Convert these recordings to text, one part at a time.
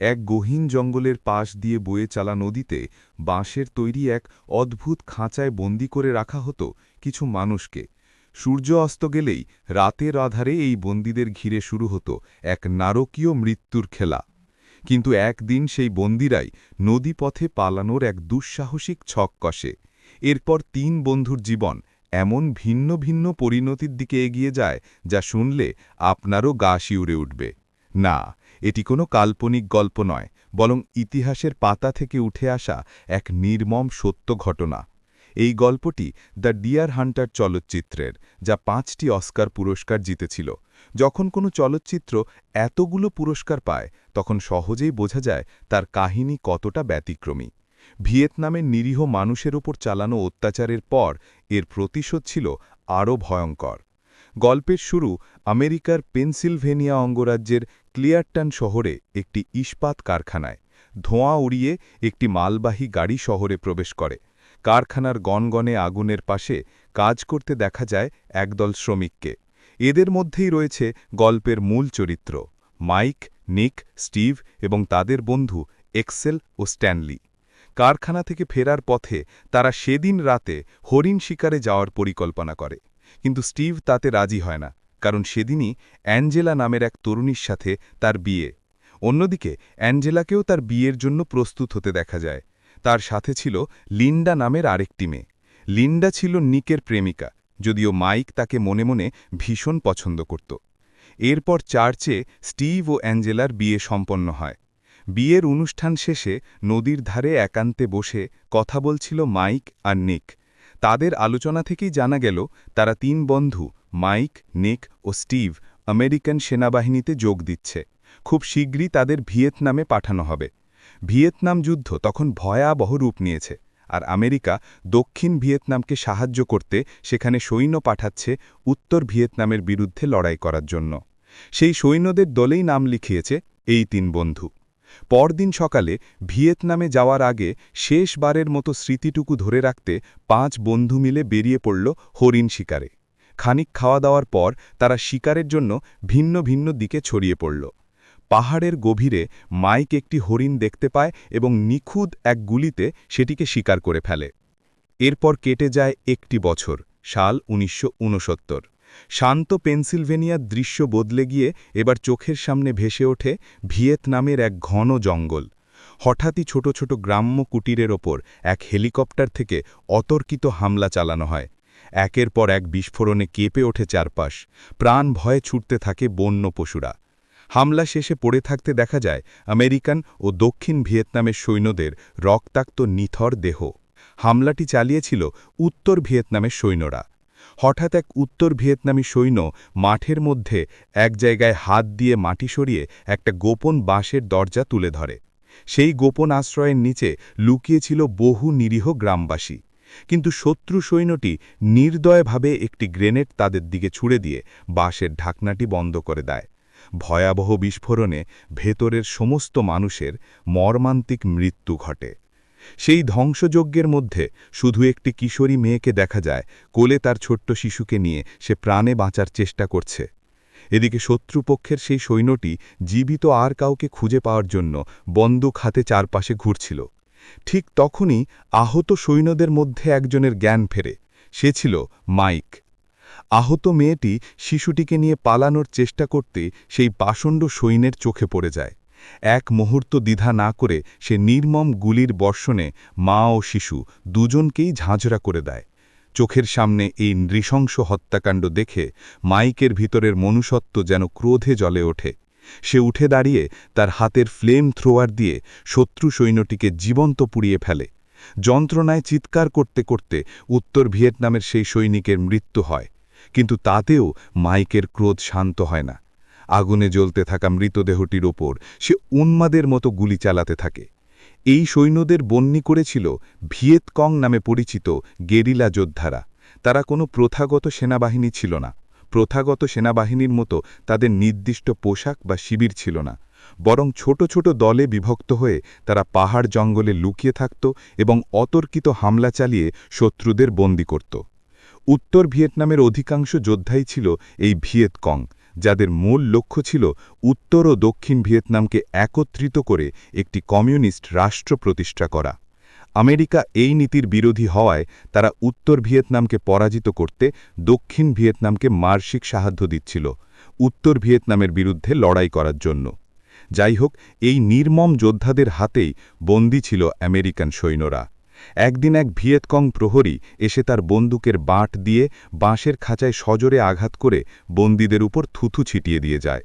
এক গহীন জঙ্গলের পাশ দিয়ে বয়ে চালা নদীতে বাঁশের তৈরি এক অদ্ভুত খাঁচায় বন্দি করে রাখা হতো কিছু মানুষকে। সূর্য অস্ত গেলেই রাতের আধারে এই বন্দীদের ঘিরে শুরু হতো এক নারকীয় মৃত্যুর খেলা। কিন্তু একদিন সেই বন্দিরাই নদীপথে পালানোর এক দুঃসাহসিক ছক কষে। এরপর তিন বন্ধুর জীবন এমন ভিন্ন ভিন্ন পরিণতির দিকে এগিয়ে যায় যা শুনলে আপনারও গা শিউরে উঠবে। না এটি কোনো কাল্পনিক গল্প নয়, বরং ইতিহাসের পাতা থেকে উঠে আসা এক নির্মম সত্য ঘটনা। এই গল্পটি দ্য ডিয়ার হান্টার চলচ্চিত্রের, যা পাঁচটি অস্কার পুরস্কার জিতেছিল। যখন কোনো চলচ্চিত্র এতগুলো পুরস্কার পায়, তখন সহজেই বোঝা যায় তার কাহিনী কতটা ব্যতিক্রমী। ভিয়েতনামের নিরীহ মানুষের ওপর চালানো অত্যাচারের পর এর প্রতিশোধ ছিল আরও ভয়ঙ্কর। গল্পের শুরু আমেরিকার পেনসিলভেনিয়া অঙ্গরাজ্যের ক্লিয়ারটন শহরে একটি ইস্পাত কারখানায় ধোঁয়া উড়িয়ে একটি মালবাহী গাড়ি শহরে প্রবেশ করে। কারখানার গনগনে আগুনের পাশে কাজ করতে দেখা যায় একদল শ্রমিককে। এদের মধ্যেই রয়েছে গল্পের মূল চরিত্র, মাইক, নিক, স্টিভ এবং তাদের বন্ধু এক্সেল ও স্ট্যানলি। কারখানা থেকে ফেরার পথে তারা সেদিন রাতে হরিণ শিকারে যাওয়ার পরিকল্পনা করে। কিন্তু স্টিভ তাতে রাজি হয় না। কারণ সেদিনই অ্যাঞ্জেলা নামের এক তরুণীর সাথে তার বিয়ে। অন্যদিকে, অ্যাঞ্জেলাকেও তার বিয়ের জন্য প্রস্তুত হতে দেখা যায়। তার সাথে ছিল লিন্ডা নামের আরেকটি মেয়ে। লিন্ডা ছিল নিকের প্রেমিকা, যদিও মাইক তাকে মনে মনে ভীষণ পছন্দ করত। এরপর চার্চে স্টিভ ও অ্যাঞ্জেলার বিয়ে সম্পন্ন হয়। বিয়ের অনুষ্ঠান শেষে নদীর ধারে একান্তে বসে কথা বলছিল মাইক আর নিক। তাদের আলোচনা থেকেই জানা গেল, তারা তিন বন্ধু মাইক, নিক ও স্টিভ আমেরিকান সেনাবাহিনীতে যোগ দিচ্ছে। খুব শীঘ্রই তাদের ভিয়েতনামে পাঠানো হবে। ভিয়েতনাম যুদ্ধ তখন ভয়াবহ রূপ নিয়েছে আর আমেরিকা দক্ষিণ ভিয়েতনামকে সাহায্য করতে সেখানে সৈন্য পাঠাচ্ছে উত্তর ভিয়েতনামের বিরুদ্ধে লড়াই করার জন্য। সেই সৈন্যদের দলেই নাম লিখিয়েছে এই তিন বন্ধু। পরদিন সকালে ভিয়েতনামে যাওয়ার আগে শেষবারের মতো স্মৃতিটুকু ধরে রাখতে পাঁচ বন্ধু মিলে বেরিয়ে পড়ল হরিণ শিকারে। খানিক খাওয়া দাওয়ার পর তারা শিকারের জন্য ভিন্ন ভিন্ন দিকে ছড়িয়ে পড়ল। পাহাড়ের গভীরে মাইক একটি হরিণ দেখতে পায় এবং নিখুঁত এক গুলিতে সেটিকে শিকার করে ফেলে। এরপর কেটে যায় একটি বছর, সাল উনিশশো উনসত্তর। শান্ত পেনসিলভেনিয়ার দৃশ্য বদলে গিয়ে এবার চোখের সামনে ভেসে ওঠে ভিয়েতনামের এক ঘন জঙ্গল। হঠাৎই ছোট ছোট গ্রাম্য কুটিরের ওপর এক হেলিকপ্টার থেকে অতর্কিত হামলা চালানো হয়। একের পর এক বিস্ফোরণে কেঁপে ওঠে চারপাশ। প্রাণ ভয়ে ছুটতে থাকে বন্য পশুরা। হামলা শেষে পড়ে থাকতে দেখা যায়, আমেরিকান ও দক্ষিণ ভিয়েতনামের সৈন্যদের রক্তাক্ত নিথর দেহ। হামলাটি চালিয়েছিল উত্তর ভিয়েতনামের সৈন্যরা। হঠাৎ এক উত্তর ভিয়েতনামী সৈন্য মাঠের মধ্যে এক জায়গায় হাত দিয়ে মাটি সরিয়ে একটা গোপন বাঁশের দরজা তুলে ধরে। সেই গোপন আশ্রয়ের নিচে লুকিয়েছিল বহু নিরীহ গ্রামবাসী। কিন্তু শত্রু সৈন্যটি নির্দয়ভাবে একটি গ্রেনেড তাদের দিকে ছুড়ে দিয়ে বাঁশের ঢাকনাটি বন্ধ করে দেয়। ভয়াবহ বিস্ফোরণে ভেতরের সমস্ত মানুষের মর্মান্তিক মৃত্যু ঘটে। সেই ধ্বংসযজ্ঞের মধ্যে শুধু একটি কিশোরী মেয়েকে দেখা যায়, কোলে তার ছোট্ট শিশুকে নিয়ে সে প্রাণে বাঁচার চেষ্টা করছে। এদিকে শত্রুপক্ষের সেই সৈন্যটি জীবিত আর কাউকে খুঁজে পাওয়ার জন্য বন্দুক হাতে চারপাশে ঘুরছিল। ঠিক তখনই আহত সৈন্যদের মধ্যে একজনের জ্ঞান ফেরে। সে ছিল মাইক। আহত মেয়েটি শিশুটিকে নিয়ে পালানোর চেষ্টা করতে সেই পাষণ্ড সৈন্যের চোখে পড়ে যায়। এক মুহূর্ত দ্বিধা না করে সে নির্মম গুলির বর্ষণে মা ও শিশু দুজনকেই ঝাঁঝরা করে দেয়। চোখের সামনে এই নৃশংস হত্যাকাণ্ড দেখে মাইকের ভিতরের মনুষ্যত্ব যেন ক্রোধে জ্বলে ওঠে। সে উঠে দাঁড়িয়ে তার হাতের ফ্লেম থ্রোয়ার দিয়ে শত্রু সৈন্যটিকে জীবন্ত পুড়িয়ে ফেলে। যন্ত্রণায় চিৎকার করতে করতে উত্তর ভিয়েতনামের সেই সৈনিকের মৃত্যু হয়, কিন্তু তাতেও মাইকের ক্রোধ শান্ত হয় না। আগুনে জ্বলতে থাকা মৃতদেহটির ওপর সে উন্মাদের মতো গুলি চালাতে থাকে। এই সৈন্যদের বন্যি করেছিল ভিয়েতকং নামে পরিচিত গেরিলা যোদ্ধারা। তারা কোনো প্রথাগত সেনাবাহিনী ছিল না। প্রথাগত সেনাবাহিনীর মতো তাদের নির্দিষ্ট পোশাক বা শিবির ছিল না, বরং ছোট ছোট দলে বিভক্ত হয়ে তারা পাহাড় জঙ্গলে লুকিয়ে থাকত এবং অতর্কিত হামলা চালিয়ে শত্রুদের বন্দি করত। উত্তর ভিয়েতনামের অধিকাংশ যোদ্ধাই ছিল এই ভিয়েতকং যাদের মূল লক্ষ্য ছিল উত্তর ও দক্ষিণ ভিয়েতনামকে একত্রিত করে একটি কমিউনিস্ট রাষ্ট্র প্রতিষ্ঠা করা। আমেরিকা এই নীতির বিরোধী হওয়ায় তারা উত্তর ভিয়েতনামকে পরাজিত করতে দক্ষিণ ভিয়েতনামকে মার্শিক সাহায্য দিচ্ছিল, উত্তর ভিয়েতনামের বিরুদ্ধে লড়াই করার জন্য। যাই হোক এই নির্মম যোদ্ধাদের হাতেই বন্দী ছিল আমেরিকান সৈন্যরা। একদিন এক ভিয়েতকং প্রহরী এসে তার বন্দুকের বাঁট দিয়ে বাঁশের খাঁচায় সজোরে আঘাত করে বন্দীদের উপর থুথু ছিটিয়ে দিয়ে যায়।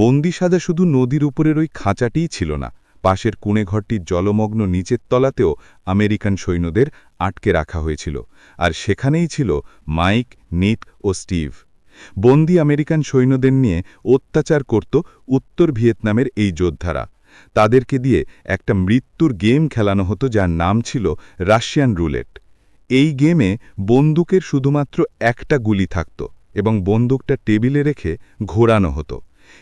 বন্দি সাজা শুধু নদীর উপরের ওই খাঁচাটিই ছিল না পাশের কুণেঘরটির জলমগ্ন নিচের তলাতেও আমেরিকান সৈন্যদের আটকে রাখা হয়েছিল, আর সেখানেই ছিল মাইক, নিক ও স্টিভ। বন্দি আমেরিকান সৈন্যদের নিয়ে অত্যাচার করত উত্তর ভিয়েতনামের এই যোদ্ধারা। তাদেরকে দিয়ে একটা মৃত্যুর গেম খেলানো হতো যার নাম ছিল রাশিয়ান রুলেট। এই গেমে বন্দুকের শুধুমাত্র একটা গুলি থাকত এবং বন্দুকটা টেবিলে রেখে ঘোরানো হতো।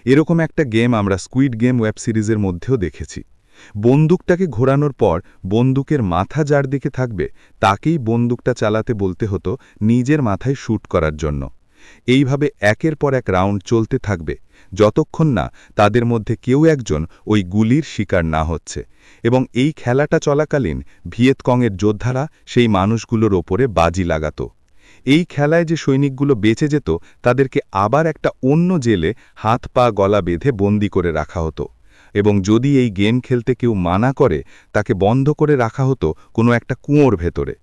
এরকম একটা গেম আমরা স্কুইড গেম ওয়েব সিরিজের মধ্যেও দেখেছি। বন্দুকটাকে ঘোরানোর পর বন্দুকের মাথা যার দিকে থাকবে, তাকেই বন্দুকটা চালাতে বলতে হতো নিজের মাথায় শ্যুট করার জন্য। এইভাবে একের পর এক রাউন্ড চলতে থাকবে, যতক্ষণ না তাদের মধ্যে কেউ একজন ওই গুলির শিকার না হচ্ছে। এবং এই খেলাটা চলাকালীন ভিয়েতকংয়ের যোদ্ধারা সেই মানুষগুলোর ওপরে বাজি লাগাত। এই খেলায় যে সৈনিকগুলো বেঁচে যেত, তাদেরকে আবার একটা অন্য জেলে হাত পা গলা বেঁধে বন্দি করে রাখা হতো। এবং যদি এই গেম খেলতে কেউ মানা করে, তাকে বন্ধ করে রাখা হতো কোনো একটা কুঁয়োর ভেতরে।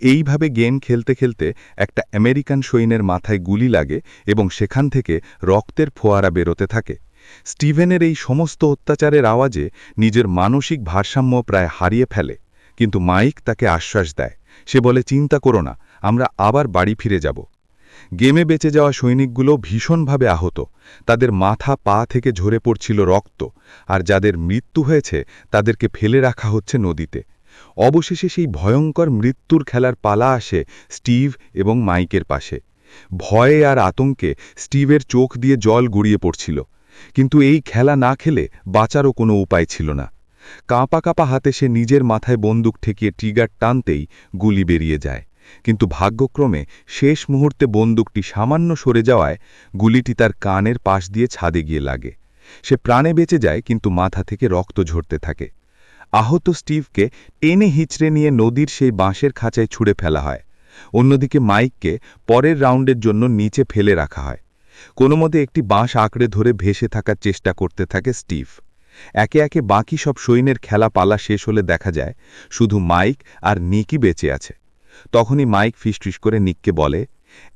এইভাবে গেম খেলতে খেলতে একটা আমেরিকান সৈন্যের মাথায় গুলি লাগে এবং সেখান থেকে রক্তের ফোয়ারা বেরোতে থাকে। স্টিভেনের এই সমস্ত অত্যাচারের আওয়াজে নিজের মানসিক ভারসাম্য প্রায় হারিয়ে ফেলে। কিন্তু মাইক তাকে আশ্বাস দেয়। সে বলে, চিন্তা করো না আমরা আবার বাড়ি ফিরে যাব। গেমে বেঁচে যাওয়া সৈনিকগুলো ভীষণভাবে আহত। তাদের মাথা, পা থেকে ঝরে পড়ছিল রক্ত, আর যাদের মৃত্যু হয়েছে, তাদেরকে ফেলে রাখা হচ্ছে নদীতে। অবশেষে সেই ভয়ঙ্কর মৃত্যুর খেলার পালা আসে স্টিভ এবং মাইকের পাশে। ভয়ে আর আতঙ্কে স্টিভের চোখ দিয়ে জল গড়িয়ে পড়ছিল। কিন্তু এই খেলা না খেলে বাঁচারও কোনো উপায় ছিল না। কাঁপা কাঁপা হাতে সে নিজের মাথায় বন্দুক ঠেকিয়ে ট্রিগার টানতেই গুলি বেরিয়ে যায়। কিন্তু ভাগ্যক্রমে শেষ মুহূর্তে বন্দুকটি সামান্য সরে যাওয়ায় গুলিটি তার কানের পাশ দিয়ে ছাদে গিয়ে লাগে। সে প্রাণে বেঁচে যায়, কিন্তু মাথা থেকে রক্ত ঝরতে থাকে। আহত স্টিভকে টেনে হিচড়ে নিয়ে নদীর সেই বাঁশের খাঁচায় ছুঁড়ে ফেলা হয়। অন্যদিকে মাইককে পরের রাউন্ডের জন্য নিচে ফেলে রাখা হয়। কোনো মতে একটি বাঁশ আঁকড়ে ধরে ভেসে থাকার চেষ্টা করতে থাকে স্টিভ। একে একে বাকি সব সৈন্যের খেলা পালা শেষ হলে দেখা যায়, শুধু মাইক আর নিকই বেঁচে আছে। তখনই মাইক ফিসফিস করে নিককে বলে,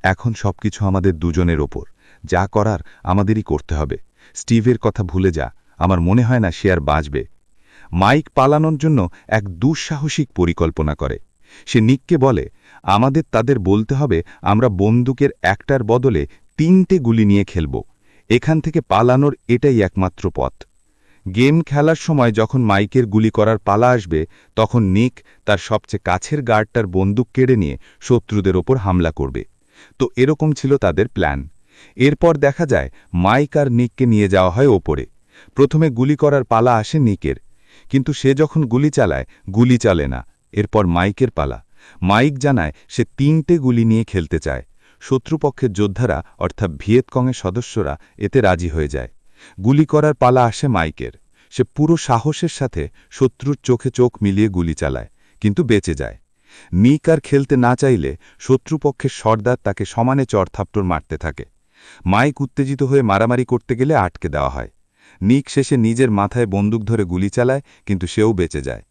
এখন সবকিছু আমাদের দুজনের ওপর। যা করার আমাদেরই করতে হবে। স্টিভের কথা ভুলে যা। আমার মনে হয় না সে আর বাঁচবে। মাইক পালানোর জন্য এক দুঃসাহসিক পরিকল্পনা করে। সে নিককে বলে, আমাদের তাদের বলতে হবে, আমরা বন্দুকের একটার বদলে তিনটে গুলি নিয়ে খেলব। এখান থেকে পালানোর এটাই একমাত্র পথ। গেম খেলার সময় যখন মাইকের গুলি করার পালা আসবে, তখন নিক তার সবচেয়ে কাছের গার্ডটার বন্দুক কেড়ে নিয়ে শত্রুদের ওপর হামলা করবে। তো এরকম ছিল তাদের প্ল্যান। এরপর দেখা যায়, মাইক আর নিককে নিয়ে যাওয়া হয় ওপরে। প্রথমে গুলি করার পালা আসে নিকের। কিন্তু সে যখন গুলি চালায়, গুলি চালে না। এরপর মাইকের পালা। মাইক জানায় সে তিনটে গুলি নিয়ে খেলতে চায়। শত্রুপক্ষের যোদ্ধারা, অর্থাৎ ভিয়েতকংয়ের সদস্যরা, এতে রাজি হয়ে যায়। গুলি করার পালা আসে মাইকের। সে পুরো সাহসের সাথে শত্রুর চোখে চোখ মিলিয়ে গুলি চালায়, কিন্তু বেঁচে যায়। নিক আর খেলতে না চাইলে শত্রুপক্ষের সর্দার তাকে সমানে চড়থাপ্টর মারতে থাকে। মাইক উত্তেজিত হয়ে মারামারি করতে গেলে আটকে দেওয়া হয়। নিক শেষে নিজের মাথায় বন্দুক ধরে গুলি চালায়, কিন্তু সেও বেঁচে যায়।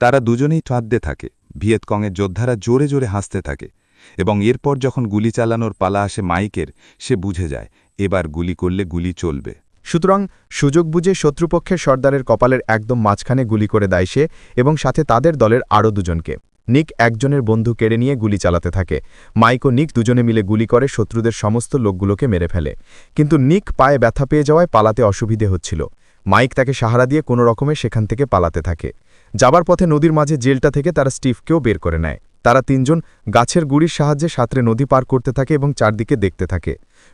তারা দুজনেই ঠাঁদ্দে থাকে, ভিয়েতকংয়ের যোদ্ধারা জোরে জোরে হাসতে থাকে, এবং এরপর যখন গুলি চালানোর পালা আসে মাইকের, সে বুঝে যায়, এবার গুলি করলে গুলি চলবে। সুতরাং সুযোগ বুঝে শত্রুপক্ষের সর্দারের কপালের একদম মাঝখানে গুলি করে দেয় সে এবং সাথে তাদের দলের আরও দুজনকে। নিক একজনের বন্ধু কেড়ে নিয়ে গুলি চালাতে থাকে। মাইক ও নিক দুজনে মিলে গুলি করে শত্রুদের সমস্ত লোকগুলোকে মেরে ফেলে। কিন্তু নিক পায়ে ব্যথা পেয়ে যাওয়ায় পালাতে অসুবিধে হচ্ছিল। মাইক তাকে সাহারা দিয়ে কোনো রকমে সেখান থেকে পালাতে থাকে। যাবার পথে নদীর মাঝে জেলটা থেকে তারা স্টিভকেও বের করে নেয়। তারা তিনজন গাছের গুড়ির সাহায্যে সাঁতরে নদী পার করতে থাকে এবং চারদিকে দেখতে থাকে।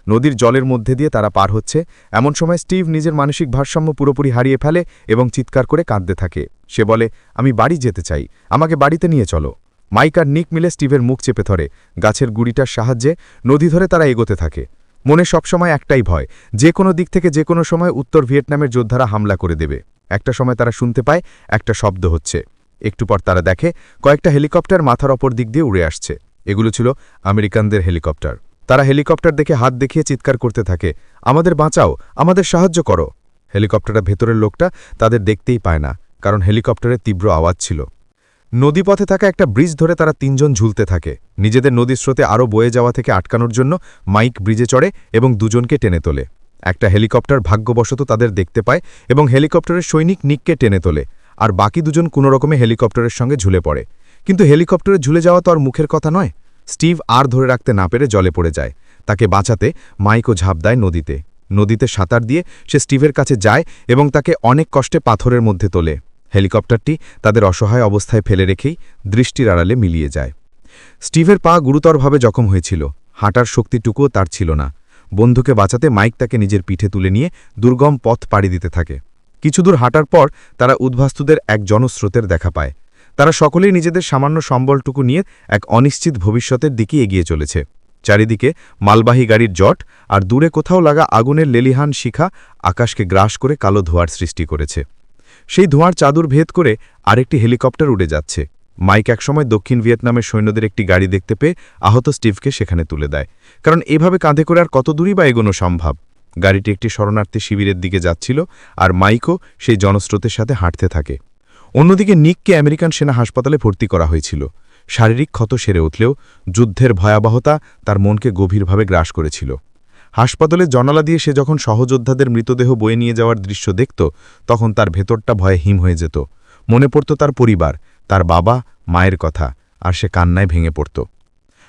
নদীর জলের মধ্যে দিয়ে তারা পার হচ্ছে। এমন সময় স্টিভ নিজের মানসিক ভারসাম্য পুরোপুরি হারিয়ে ফেলে এবং চিৎকার করে কাঁদতে থাকে। সে বলে, আমি বাড়ি যেতে চাই। আমাকে বাড়িতে নিয়ে চলো। মাইক আর নিক মিলে স্টিভের মুখ চেপে ধরে। গাছের গুড়িটার সাহায্যে নদী ধরে তারা এগোতে থাকে। মনে সবসময় একটাই ভয়, যে কোনো দিক থেকে যে কোনো সময় উত্তর ভিয়েতনামের যোদ্ধারা হামলা করে দেবে। একটা সময় তারা শুনতে পায়, একটা শব্দ হচ্ছে। একটু পর তারা দেখে, কয়েকটা হেলিকপ্টার মাথার অপর দিক দিয়ে উড়ে আসছে। এগুলো ছিল আমেরিকানদের হেলিকপ্টার। তারা হেলিকপ্টার দেখে হাত দেখিয়ে চিৎকার করতে থাকে। আমাদের বাঁচাও, আমাদের সাহায্য করো। হেলিকপ্টারের ভেতরের লোকটা তাদের দেখতেই পায় না, কারণ হেলিকপ্টারের তীব্র আওয়াজ ছিল। নদীপথে থাকা একটা ব্রিজ ধরে তারা তিনজন ঝুলতে থাকে। নিজেদের নদীর স্রোতে আরও বয়ে যাওয়া থেকে আটকানোর জন্য মাইক ব্রিজে চড়ে এবং দুজনকে টেনে তোলে। একটা হেলিকপ্টার ভাগ্যবশত তাদের দেখতে পায় এবং হেলিকপ্টারের সৈনিক নিককে টেনে তোলে, আর বাকি দুজন কোনোরকমে হেলিকপ্টারের সঙ্গে ঝুলে পড়ে। কিন্তু হেলিকপ্টারে ঝুলে যাওয়া তো আর মুখের কথা নয়। স্টিভ আর ধরে রাখতে না পেরে জলে পড়ে যায়। তাকে বাঁচাতে মাইকও ঝাঁপ দেয় নদীতে। নদীতে সাঁতার দিয়ে সে স্টিভের কাছে যায় এবং তাকে অনেক কষ্টে পাথরের মধ্যে তোলে। হেলিকপ্টারটি তাদের অসহায় অবস্থায় ফেলে রেখেই দৃষ্টির আড়ালে মিলিয়ে যায়। স্টিভের পা গুরুতরভাবে জখম হয়েছিল। হাঁটার শক্তিটুকুও তার ছিল না। বন্ধুকে বাঁচাতে মাইক তাকে নিজের পিঠে তুলে নিয়ে দুর্গম পথ পাড়ি দিতে থাকে। কিছুদূর হাঁটার পর তারা উদ্ভাস্তুদের এক জনস্রোতের দেখা পায়। তারা সকলেই নিজেদের সামান্য সম্বলটুকু নিয়ে এক অনিশ্চিত ভবিষ্যতের দিকে এগিয়ে চলেছে। চারিদিকে মালবাহী গাড়ির জট আর দূরে কোথাও লাগা আগুনের লেলিহান শিখা আকাশকে গ্রাস করে কালো ধোঁয়ার সৃষ্টি করেছে। সেই ধোঁয়ার চাদর ভেদ করে আরেকটি হেলিকপ্টার উড়ে যাচ্ছে। মাইক একসময় দক্ষিণ ভিয়েতনামের সৈন্যদের একটি গাড়ি দেখতে পেয়ে আহত স্টিভকে সেখানে তুলে দেয়। কারণ এভাবে কাঁধে করে আর কত দূরই বা এগোনো সম্ভব? গাড়িটি একটি শরণার্থী শিবিরের দিকে যাচ্ছিল আর মাইকও সেই জনস্রোতের সাথে হাঁটতে থাকে। অন্যদিকে নিককে আমেরিকান সেনা হাসপাতালে ভর্তি করা হয়েছিল। শারীরিক ক্ষত সেরে উঠলেও যুদ্ধের ভয়াবহতা তার মনকে গভীরভাবে গ্রাস করেছিল। হাসপাতালে জনালা দিয়ে সে যখন সহযোদ্ধাদের মৃতদেহ বয়ে নিয়ে যাওয়ার দৃশ্য দেখত, তখন তার ভেতরটা ভয়ে হিম হয়ে যেত। মনে পড়ত তার পরিবার, তার বাবা, মায়ের কথা, আর সে কান্নায় ভেঙে পড়ত।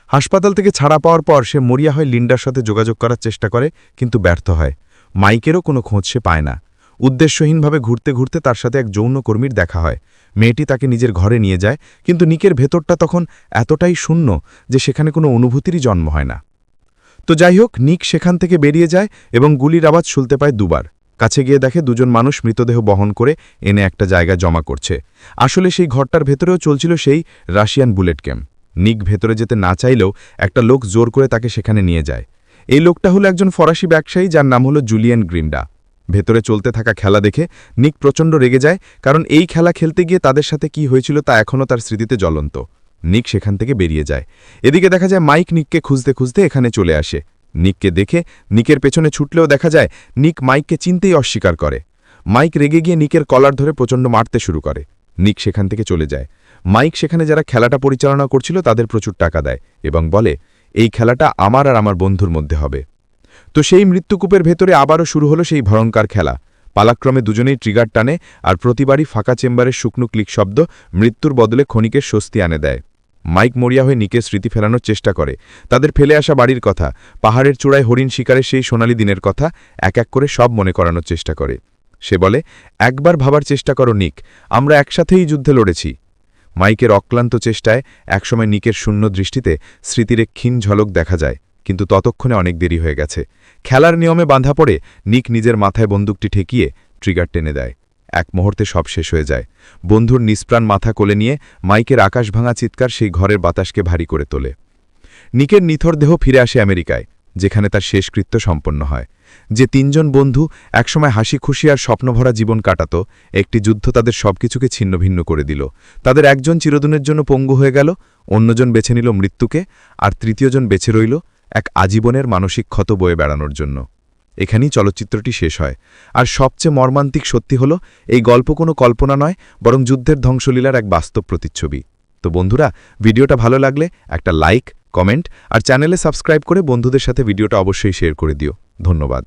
হাসপাতাল থেকে ছাড়া পাওয়ার পর সে মরিয়া হয় লিন্ডার সাথে যোগাযোগ করার চেষ্টা করে, কিন্তু ব্যর্থ হয়। মাইকেরও কোনো খোঁজ সে পায় না। উদ্দেশ্যহীনভাবে ঘুরতে ঘুরতে তার সাথে এক যৌনকর্মীর দেখা হয়। মেয়েটি তাকে নিজের ঘরে নিয়ে যায়, কিন্তু নিকের ভেতরটা তখন এতটাই শূন্য যে সেখানে কোনো অনুভূতিরই জন্ম হয় না। তো যাই হোক, নিক সেখান থেকে বেরিয়ে যায় এবং গুলির আওয়াজ শুনতে পায় দুবার। কাছে গিয়ে দেখে দুজন মানুষ মৃতদেহ বহন করে এনে একটা জায়গা জমা করছে। আসলে সেই ঘরটার ভেতরেও চলছিল সেই রাশিয়ান বুলেট ক্যাম্প নিক ভেতরে যেতে না চাইলেও একটা লোক জোর করে তাকে সেখানে নিয়ে যায়। এই লোকটা হলো একজন ফরাসি ব্যবসায়ী যার নাম হলো জুলিয়ান গ্রিন্ডা। ভেতরে চলতে থাকা খেলা দেখে নিক প্রচণ্ড রেগে যায়, কারণ এই খেলা খেলতে গিয়ে তাদের সাথে কি হয়েছিল তা এখনও তার স্মৃতিতে জ্বলন্ত। নিক সেখান থেকে বেরিয়ে যায়। এদিকে দেখা যায় মাইক নিককে খুঁজতে খুঁজতে এখানে চলে আসে। নিককে দেখে নিকের পেছনে ছুটলেও দেখা যায় নিক মাইককে চিনতেই অস্বীকার করে। মাইক রেগে গিয়ে নিকের কলার ধরে প্রচণ্ড মারতে শুরু করে। নিক সেখান থেকে চলে যায়। মাইক সেখানে যারা খেলাটা পরিচালনা করছিল তাদের প্রচুর টাকা দেয় এবং বলে, এই খেলাটা আমার আর আমার বন্ধুর মধ্যে হবে। তো সেই মৃত্যুকূপের ভেতরে আবারও শুরু হলো সেই ভয়ঙ্কার খেলা। পালাক্রমে দুজনেই ট্রিগার টানে আর প্রতিবারই ফাঁকা চেম্বারের শুকনো ক্লিক শব্দ মৃত্যুর বদলে ক্ষণিকের স্বস্তি আনে দেয়। মাইক মরিয়া হয়ে নিকের স্মৃতি ফেরানোর চেষ্টা করে। তাদের ফেলে আসা বাড়ির কথা, পাহাড়ের চূড়ায় হরিণ শিকারের সেই সোনালি দিনের কথা এক এক করে সব মনে করানোর চেষ্টা করে। সে বলে, একবার ভাবার চেষ্টা করো, নিক। আমরা একসাথেই যুদ্ধে লড়েছি। মাইকের অক্লান্ত চেষ্টায় একসময় নিকের শূন্য দৃষ্টিতে স্মৃতির ক্ষীণ ঝলক দেখা যায়। কিন্তু ততক্ষণে অনেক দেরি হয়ে গেছে। খেলার নিয়মে বাঁধা পড়ে নিক নিজের মাথায় বন্দুকটি ঠেকিয়ে ট্রিগার টেনে দেয়। এক মুহূর্তে সব শেষ হয়ে যায়। বন্ধুর নিষ্প্রাণ মাথা কোলে নিয়ে মাইকের আকাশ ভাঙা চিৎকার সেই ঘরের বাতাসকে ভারী করে তোলে। নিকের নিথর দেহ ফিরে আসে আমেরিকায়, যেখানে তার শেষকৃত্য সম্পন্ন হয়। যে তিনজন বন্ধু একসময় হাসি খুশি আর স্বপ্নভরা জীবন কাটাত, একটি যুদ্ধ তাদের সবকিছুকে ছিন্নভিন্ন করে দিল। তাদের একজন চিরদিনের জন্য পঙ্গু হয়ে গেল, অন্যজন বেছে নিল মৃত্যুকে, আর তৃতীয়জন বেছে রইল এক আজীবনের মানসিক ক্ষত বয়ে বেড়ানোর জন্য। এখানেই চলচ্চিত্রটি শেষ হয়। আর সবচেয়ে মর্মান্তিক সত্যি হল, এই গল্প কোনো কল্পনা নয়, বরং যুদ্ধের ধ্বংসলীলার এক বাস্তব প্রতিচ্ছবি। তো বন্ধুরা, ভিডিওটা ভালো লাগলে একটা লাইক, কমেন্ট, আর চ্যানেলে সাবস্ক্রাইব করে বন্ধুদের সাথে ভিডিওটা অবশ্যই শেয়ার করে দিও। ধন্যবাদ।